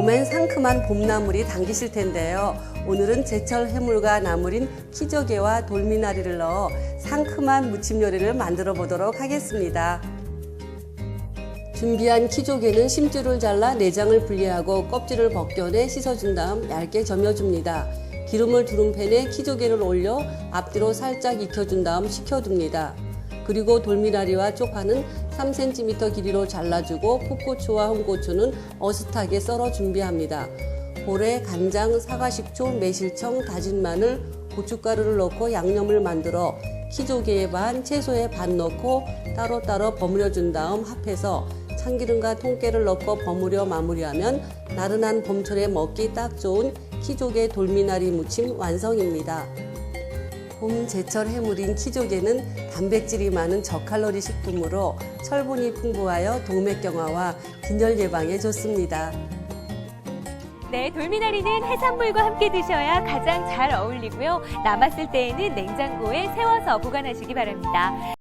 봄엔 상큼한 봄나물이 당기실 텐데요. 오늘은 제철 해물과 나물인 키조개와 돌미나리를 넣어 상큼한 무침 요리를 만들어 보도록 하겠습니다. 준비한 키조개는 심줄을 잘라 내장을 분리하고 껍질을 벗겨내 씻어준 다음 얇게 점여줍니다. 기름을 두른 팬에 키조개를 올려 앞뒤로 살짝 익혀준 다음 식혀둡니다. 그리고 돌미나리와 쪽파는 3cm 길이로 잘라주고 풋고추와 홍고추는 어슷하게 썰어 준비합니다. 볼에 간장, 사과식초, 매실청, 다진 마늘, 고춧가루를 넣고 양념을 만들어 키조개의 반, 채소의 반 넣고 따로따로 버무려 준 다음 합해서 참기름과 통깨를 넣고 버무려 마무리하면 나른한 봄철에 먹기 딱 좋은 키조개 돌미나리 무침 완성입니다. 봄 제철 해물인 키조개는 단백질이 많은 저칼로리 식품으로 철분이 풍부하여 동맥 경화와 빈혈 예방에 좋습니다. 네, 돌미나리는 해산물과 함께 드셔야 가장 잘 어울리고요. 남았을 때에는 냉장고에 세워서 보관하시기 바랍니다.